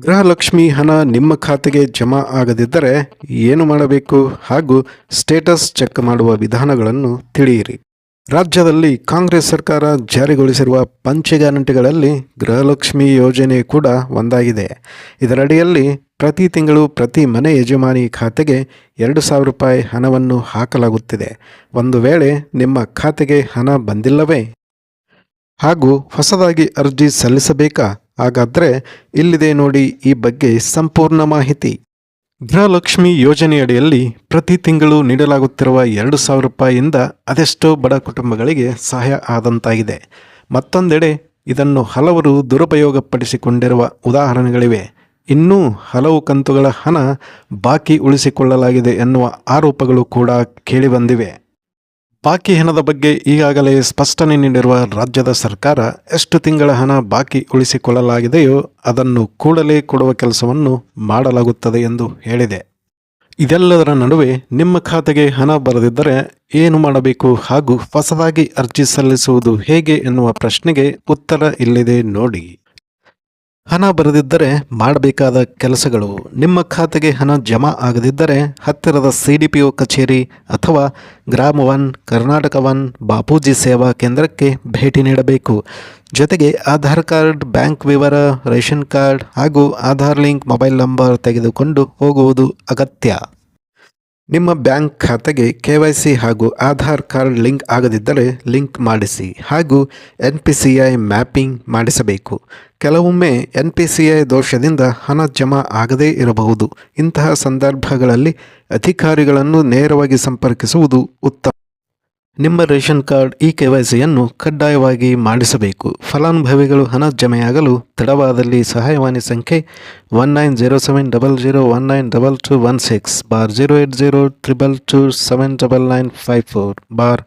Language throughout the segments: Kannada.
ಗೃಹಲಕ್ಷ್ಮಿ ಹಣ ನಿಮ್ಮ ಖಾತೆಗೆ ಜಮಾ ಆಗದಿದ್ದರೆ ಏನು ಮಾಡಬೇಕು? ಹಾಗೂ ಸ್ಟೇಟಸ್ ಚೆಕ್ ಮಾಡುವ ವಿಧಾನಗಳನ್ನು ತಿಳಿಯಿರಿ. ರಾಜ್ಯದಲ್ಲಿ ಕಾಂಗ್ರೆಸ್ ಸರ್ಕಾರ ಜಾರಿಗೊಳಿಸಿರುವ ಪಂಚ ಗ್ಯಾರಂಟಿಗಳಲ್ಲಿ ಗೃಹಲಕ್ಷ್ಮಿ ಯೋಜನೆ ಕೂಡ ಒಂದಾಗಿದೆ. ಇದರಡಿಯಲ್ಲಿ ಪ್ರತಿ ತಿಂಗಳು ಪ್ರತಿ ಮನೆ ಯಜಮಾನಿ ಖಾತೆಗೆ ಎರಡು ಸಾವಿರ ರೂಪಾಯಿ ಹಣವನ್ನು ಹಾಕಲಾಗುತ್ತಿದೆ. ಒಂದು ವೇಳೆ ನಿಮ್ಮ ಖಾತೆಗೆ ಹಣ ಬಂದಿಲ್ಲವೇ? ಹಾಗೂ ಹೊಸದಾಗಿ ಅರ್ಜಿ ಸಲ್ಲಿಸಬೇಕಾ? ಹಾಗಾದರೆ ಇಲ್ಲಿದೆ ನೋಡಿ ಈ ಬಗ್ಗೆ ಸಂಪೂರ್ಣ ಮಾಹಿತಿ. ಗೃಹಲಕ್ಷ್ಮಿ ಯೋಜನೆಯಡಿಯಲ್ಲಿ ಪ್ರತಿ ತಿಂಗಳು ನೀಡಲಾಗುತ್ತಿರುವ ಎರಡು ಸಾವಿರ ರೂಪಾಯಿಯಿಂದ ಅದೆಷ್ಟೋ ಬಡ ಕುಟುಂಬಗಳಿಗೆ ಸಹಾಯ ಆದಂತಾಗಿದೆ. ಮತ್ತೊಂದೆಡೆ ಇದನ್ನು ಹಲವರು ದುರುಪಯೋಗಪಡಿಸಿಕೊಂಡಿರುವ ಉದಾಹರಣೆಗಳಿವೆ. ಇನ್ನೂ ಹಲವು ಕಂತುಗಳ ಹಣ ಬಾಕಿ ಉಳಿಸಿಕೊಳ್ಳಲಾಗಿದೆ ಎನ್ನುವ ಆರೋಪಗಳು ಕೂಡ ಕೇಳಿಬಂದಿವೆ ಬಾಕಿ ಹಣದ ಬಗ್ಗೆ ಈಗಾಗಲೇ ಸ್ಪಷ್ಟನೆ ನೀಡಿರುವ ರಾಜ್ಯದ ಸರ್ಕಾರ ಎಷ್ಟು ತಿಂಗಳ ಹಣ ಬಾಕಿ ಉಳಿಸಿಕೊಳ್ಳಲಾಗಿದೆಯೋ ಅದನ್ನು ಕೂಡಲೇ ಕೊಡುವ ಕೆಲಸವನ್ನು ಮಾಡಲಾಗುತ್ತದೆ ಎಂದು ಹೇಳಿದೆ. ಇದೆಲ್ಲದರ ನಡುವೆ ನಿಮ್ಮ ಖಾತೆಗೆ ಹಣ ಬರದಿದ್ದರೆ ಏನು ಮಾಡಬೇಕು ಹಾಗೂ ಹೊಸದಾಗಿ ಅರ್ಜಿ ಸಲ್ಲಿಸುವುದು ಹೇಗೆ ಎನ್ನುವ ಪ್ರಶ್ನೆಗೆ ಉತ್ತರ ಇಲ್ಲಿದೆ ನೋಡಿ. ಹಣ ಬರದಿದ್ದರೆ ಮಾಡಬೇಕಾದ ಕೆಲಸಗಳು. ನಿಮ್ಮ ಖಾತೆಗೆ ಹಣ ಜಮಾ ಆಗದಿದ್ದರೆ ಹತ್ತಿರದ ಸಿ ಡಿ ಪಿ ಒ ಕಚೇರಿ ಅಥವಾ ಗ್ರಾಮ ಒನ್, ಕರ್ನಾಟಕ ಒನ್, ಬಾಪೂಜಿ ಸೇವಾ ಕೇಂದ್ರಕ್ಕೆ ಭೇಟಿ ನೀಡಬೇಕು. ಜೊತೆಗೆ ಆಧಾರ್ ಕಾರ್ಡ್, ಬ್ಯಾಂಕ್ ವಿವರ, ರೇಷನ್ ಕಾರ್ಡ್ ಹಾಗೂ ಆಧಾರ್ ಲಿಂಕ್ ಮೊಬೈಲ್ ನಂಬರ್ ತೆಗೆದುಕೊಂಡು ಹೋಗುವುದು ಅಗತ್ಯ. ನಿಮ್ಮ ಬ್ಯಾಂಕ್ ಖಾತೆಗೆ ಕೆ ವೈ ಸಿ ಹಾಗೂ ಆಧಾರ್ ಕಾರ್ಡ್ ಲಿಂಕ್ ಆಗದಿದ್ದರೆ ಲಿಂಕ್ ಮಾಡಿಸಿ ಹಾಗೂ N P C I mapping ಮಾಡಿಸಬೇಕು. ಕೆಲವೊಮ್ಮೆ ಎನ್ ಪಿ ಸಿ ಐ ದೋಷದಿಂದ ಹಣ ಜಮಾ ಆಗದೇ ಇರಬಹುದು. ಇಂತಹ ಸಂದರ್ಭಗಳಲ್ಲಿ ಅಧಿಕಾರಿಗಳನ್ನು ನೇರವಾಗಿ ಸಂಪರ್ಕಿಸುವುದು ಉತ್ತಮ. ನಿಮ್ಮ ration card E K Y ಸಿಯನ್ನು ಕಡ್ಡಾಯವಾಗಿ ಮಾಡಿಸಬೇಕು. ಫಲಾನುಭವಿಗಳು ಹಣ ಜಮೆಯಾಗಲು ತಡವಾದಲ್ಲಿ ಸಹಾಯವಾಣಿ ಸಂಖ್ಯೆ one nine zero seven double zero one nine double two one six, bar zero eight zero triple two seven double nine five four, bar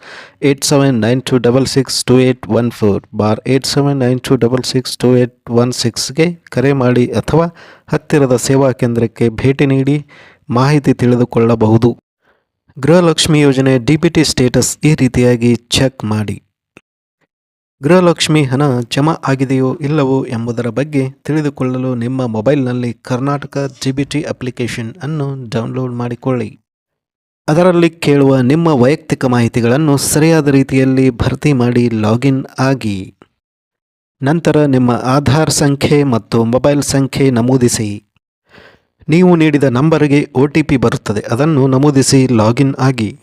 eight seven nine two double six two eight one four, bar eight seven nine two double six two eight one ಸಿಕ್ಸ್ಗೆ ಕರೆ ಮಾಡಿ ಅಥವಾ ಹತ್ತಿರದ ಸೇವಾ ಕೇಂದ್ರಕ್ಕೆ ಭೇಟಿ ನೀಡಿ ಮಾಹಿತಿ ತಿಳಿದುಕೊಳ್ಳಬಹುದು. ಗೃಹಲಕ್ಷ್ಮಿ ಯೋಜನೆ ಡಿ ಬಿ ಟಿ ಸ್ಟೇಟಸ್ ಈ ರೀತಿಯಾಗಿ ಚೆಕ್ ಮಾಡಿ. ಗೃಹಲಕ್ಷ್ಮಿ ಹಣ ಜಮಾ ಆಗಿದೆಯೋ ಇಲ್ಲವೋ ಎಂಬುದರ ಬಗ್ಗೆ ತಿಳಿದುಕೊಳ್ಳಲು ನಿಮ್ಮ ಮೊಬೈಲ್ನಲ್ಲಿ Karnataka G B T application ಅನ್ನು ಡೌನ್ಲೋಡ್ ಮಾಡಿಕೊಳ್ಳಿ. ಅದರಲ್ಲಿ ಕೇಳುವ ನಿಮ್ಮ ವೈಯಕ್ತಿಕ ಮಾಹಿತಿಗಳನ್ನು ಸರಿಯಾದ ರೀತಿಯಲ್ಲಿ ಭರ್ತಿ ಮಾಡಿ ಲಾಗಿನ್ ಆಗಿ. ನಂತರ ನಿಮ್ಮ ಆಧಾರ್ ಸಂಖ್ಯೆ ಮತ್ತು ಮೊಬೈಲ್ ಸಂಖ್ಯೆ ನಮೂದಿಸಿ. ನೀವು ನೀಡಿದ ನಂಬರಿಗೆ ಒ ಟಿ ಪಿ ಬರುತ್ತದೆ. ಅದನ್ನು ನಮೂದಿಸಿ ಲಾಗಿನ್ ಆಗಿ.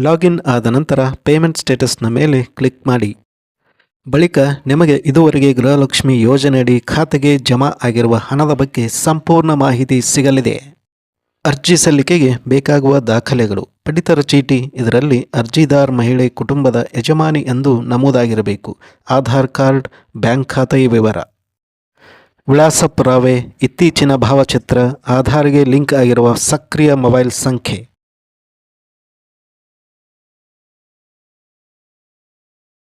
ಲಾಗಿನ್ ಆದ ನಂತರ ಪೇಮೆಂಟ್ ಸ್ಟೇಟಸ್ನ ಮೇಲೆ ಕ್ಲಿಕ್ ಮಾಡಿ. ಬಳಿಕ ನಿಮಗೆ ಇದುವರೆಗೆ ಗೃಹಲಕ್ಷ್ಮಿ ಯೋಜನೆಯಡಿ ಖಾತೆಗೆ ಜಮಾ ಆಗಿರುವ ಹಣದ ಬಗ್ಗೆ ಸಂಪೂರ್ಣ ಮಾಹಿತಿ ಸಿಗಲಿದೆ. ಅರ್ಜಿ ಸಲ್ಲಿಕೆಗೆ ಬೇಕಾಗುವ ದಾಖಲೆಗಳು. ಪಡಿತರ ಚೀಟಿ ಇದರಲ್ಲಿ ಅರ್ಜಿದಾರ್ ಮಹಿಳೆ ಕುಟುಂಬದ ಯಜಮಾನಿ ಎಂದು ನಮೂದಾಗಿರಬೇಕು. ಆಧಾರ್ ಕಾರ್ಡ್, ಬ್ಯಾಂಕ್ ಖಾತೆಯ ವಿವರ. ವಿಳಾಸ ಪುರಾವೆ ಇತ್ತೀಚಿನ ಭಾವಚಿತ್ರ ಆಧಾರ್ಗೆ ಲಿಂಕ್ ಆಗಿರುವ ಸಕ್ರಿಯ ಮೊಬೈಲ್ ಸಂಖ್ಯೆ.